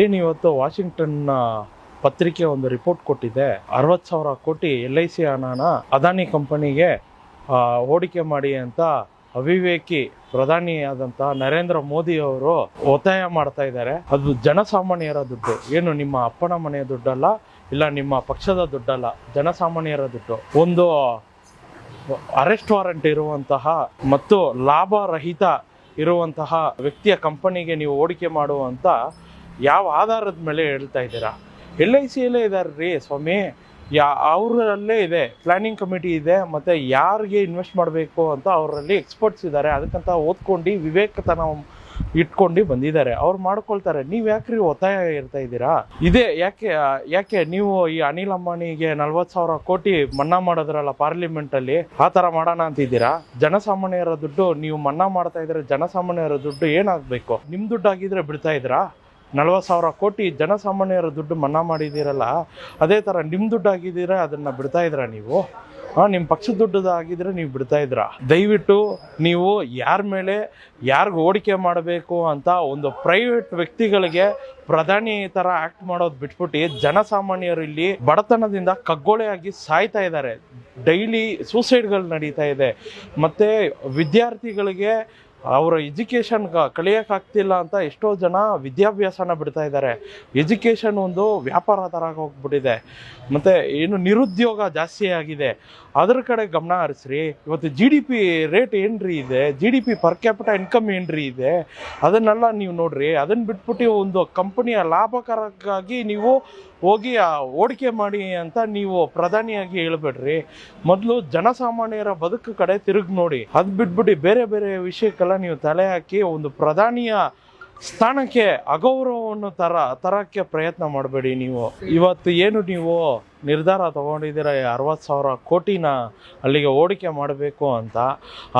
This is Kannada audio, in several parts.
ಏನು ಇವತ್ತು ವಾಷಿಂಗ್ಟನ್ ಪತ್ರಿಕೆ ಒಂದು ರಿಪೋರ್ಟ್ ಕೊಟ್ಟಿದೆ. ಅರವತ್ತು ಸಾವಿರ ಕೋಟಿ ಎಲ್ ಐ ಸಿ ಹಣನ ಅದಾನಿ ಕಂಪನಿಗೆ ಹೂಡಿಕೆ ಮಾಡಿ ಅಂತ ಅವಿವೇಕಿ ಪ್ರಧಾನಿಯಾದಂಥ ನರೇಂದ್ರ ಮೋದಿ ಅವರು ಒತ್ತಾಯ ಮಾಡ್ತಾ ಇದ್ದಾರೆ. ಅದು ಜನಸಾಮಾನ್ಯರ ದುಡ್ಡು. ಏನು ನಿಮ್ಮ ಅಪ್ಪನ ಮನೆಯ ದುಡ್ಡಲ್ಲ, ಇಲ್ಲ ನಿಮ್ಮ ಪಕ್ಷದ ದುಡ್ಡಲ್ಲ, ಜನಸಾಮಾನ್ಯರ ದುಡ್ಡು. ಒಂದು ಅರೆಸ್ಟ್ ವಾರೆಂಟ್ ಇರುವಂತಹ ಮತ್ತು ಲಾಭರಹಿತ ಇರುವಂತಹ ವ್ಯಕ್ತಿಯ ಕಂಪನಿಗೆ ನೀವು ಹೂಡಿಕೆ ಮಾಡುವಂತ ಯಾವ ಆಧಾರದ ಮೇಲೆ ಹೇಳ್ತಾ ಇದ್ದೀರಾ? ಎಲ್ ಐ ಸಿಯಲ್ಲೇ ಇದ್ದಾರೆ ರೀ, ಸ್ವಾಮಿ. ಯಾ, ಅವರಲ್ಲೇ ಇದೆ. ಪ್ಲಾನಿಂಗ್ ಕಮಿಟಿ ಇದೆ, ಮತ್ತು ಯಾರಿಗೆ ಇನ್ವೆಸ್ಟ್ ಮಾಡಬೇಕು ಅಂತ ಅವರಲ್ಲಿ ಎಕ್ಸ್ಪರ್ಟ್ಸ್ ಇದ್ದಾರೆ ಅದಕ್ಕಂತ ಓದ್ಕೊಂಡು ವಿವೇಕತನ ಇಟ್ಕೊಂಡು ಬಂದಿದ್ದಾರೆ. ಅವ್ರು ಮಾಡ್ಕೊಳ್ತಾರೆ. ನೀವು ಯಾಕ್ರಿ ಒತ್ತಾಯ ಇರ್ತಾ ಇದ್ದೀರಾ? ಇದೇ, ಯಾಕೆ ಯಾಕೆ ನೀವು ಈ ಅನಿಲ್ ಅಂಬಾನಿಗೆ ನಲ್ವತ್ತು ಸಾವಿರ ಕೋಟಿ ಮನ್ನಾ ಮಾಡೋದ್ರಲ್ಲ ಪಾರ್ಲಿಮೆಂಟಲ್ಲಿ ಆ ಥರ ಮಾಡೋಣ ಅಂತಿದ್ದೀರಾ? ಜನಸಾಮಾನ್ಯರ ದುಡ್ಡು, ನೀವು ಮನ್ನಾ ಮಾಡ್ತಾ ಇದ್ರೆ ಜನಸಾಮಾನ್ಯರ ದುಡ್ಡು ಏನಾಗಬೇಕು? ನಿಮ್ಮ ದುಡ್ಡು ಆಗಿದ್ರೆ ಬಿಡ್ತಾ ಇದ್ರಾ ನಲ್ವತ್ತು ಸಾವಿರ ಕೋಟಿ ಜನಸಾಮಾನ್ಯರ ದುಡ್ಡು ಮನ್ನಾ ಮಾಡಿದ್ದೀರಲ್ಲ, ಅದೇ ಥರ ನಿಮ್ಮ ದುಡ್ಡು ಆಗಿದ್ದೀರಾ ಅದನ್ನು ಬಿಡ್ತಾ ಇದ್ದೀರಾ ನೀವು? ನಿಮ್ಮ ಪಕ್ಷದ ದುಡ್ಡದಾಗಿದ್ದರೆ ಆಗಿದ್ರೆ ನೀವು ಬಿಡ್ತಾ ಇದ್ದೀರಾ? ದಯವಿಟ್ಟು ನೀವು ಯಾರ ಮೇಲೆ ಯಾರಿಗೆ ಹೂಡಿಕೆ ಮಾಡಬೇಕು ಅಂತ ಒಂದು ಪ್ರೈವೇಟ್ ವ್ಯಕ್ತಿಗಳಿಗೆ ಪ್ರಧಾನಿ ಥರ ಆ್ಯಕ್ಟ್ ಮಾಡೋದು ಬಿಟ್ಬಿಟ್ಟು ಜನಸಾಮಾನ್ಯರು ಇಲ್ಲಿ ಬಡತನದಿಂದ ಕಗ್ಗೊಳೆಯಾಗಿ ಸಾಯ್ತಾ ಇದ್ದಾರೆ. ಡೈಲಿ ಸೂಸೈಡ್ಗಳು ನಡೀತಾ ಇದೆ. ಮತ್ತು ವಿದ್ಯಾರ್ಥಿಗಳಿಗೆ ಅವರ ಎಜುಕೇಷನ್ ಕಲಿಯೋಕ್ಕಾಗ್ತಿಲ್ಲ ಅಂತ ಎಷ್ಟೋ ಜನ ವಿದ್ಯಾಭ್ಯಾಸನ ಬಿಡ್ತಾ ಇದ್ದಾರೆ. ಎಜುಕೇಷನ್ ಒಂದು ವ್ಯಾಪಾರ ಥರ ಹೋಗ್ಬಿಟ್ಟಿದೆ. ಮತ್ತು ಏನು ನಿರುದ್ಯೋಗ ಜಾಸ್ತಿ ಆಗಿದೆ. ಅದ್ರ ಕಡೆ ಗಮನ ಹರಿಸ್ರಿ. ಇವತ್ತು ಜಿ ಡಿ ಪಿ ರೇಟ್ ಏನ್ರಿ ಇದೆ? G D P per capita income ಏನ್ರಿ ಇದೆ? ಅದನ್ನೆಲ್ಲ ನೀವು ನೋಡ್ರಿ. ಅದನ್ನು ಬಿಟ್ಬಿಟ್ಟು ಒಂದು ಕಂಪನಿಯ ಲಾಭಕರಕ್ಕಾಗಿ ನೀವು ಹೋಗಿ ಹೂಡಿಕೆ ಮಾಡಿ ಅಂತ ನೀವು ಪ್ರಧಾನಿಯಾಗಿ ಹೇಳ್ಬೇಡ್ರಿ. ಮೊದಲು ಜನಸಾಮಾನ್ಯರ ಬದುಕು ಕಡೆ ತಿರುಗಿ ನೋಡಿ. ಅದು ಬಿಟ್ಬಿಟ್ಟು ಬೇರೆ ಬೇರೆ ವಿಷಯಕ್ಕೆಲ್ಲ ನೀವು ತಲೆ ಹಾಕಿ ಒಂದು ಪ್ರಧಾನಿಯ ಸ್ಥಾನಕ್ಕೆ ಅಗೌರವವನ್ನು ತರ, ತರಕ್ಕೆ ಪ್ರಯತ್ನ ಮಾಡಬೇಡಿ ನೀವು. ಇವತ್ತು ಏನು ನೀವು ನಿರ್ಧಾರ ತಗೊಂಡಿದ್ದೀರ? ಅರವತ್ತು ಸಾವಿರ ಕೋಟಿನ ಅಲ್ಲಿಗೆ ಹೂಡಿಕೆ ಮಾಡಬೇಕು ಅಂತ.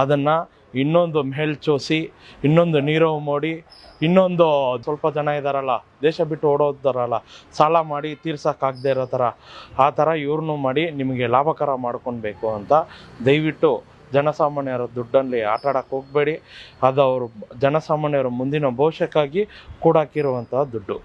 ಅದನ್ನು ಇನ್ನೊಂದು ಮೇಲ್ಚೋಸಿ ಇನ್ನೊಂದು ನೀರವ್ ಮೋಡಿ ಇನ್ನೊಂದು ಸ್ವಲ್ಪ ಜನ ಇದ್ದಾರಲ್ಲ ದೇಶ ಬಿಟ್ಟು ಓಡೋದಾರಲ್ಲ, ಸಾಲ ಮಾಡಿ ತೀರ್ಸೋಕ್ಕಾಗದೇ ಇರೋ ಥರ, ಆ ಥರ ಇವ್ರನ್ನೂ ಮಾಡಿ ನಿಮಗೆ ಲಾಭಕರ ಮಾಡ್ಕೊಳ್ಬೇಕು ಅಂತ ದಯವಿಟ್ಟು ಜನಸಾಮಾನ್ಯರ ದುಡ್ಡಲ್ಲಿ ಆಟ ಹೋಗಬೇಡಿ. ಅದು ಅವರು ಜನಸಾಮಾನ್ಯರ ಮುಂದಿನ ಭವಿಷ್ಯಕ್ಕಾಗಿ ಕೂಡಾಕಿರುವಂತಹ ದುಡ್ಡು.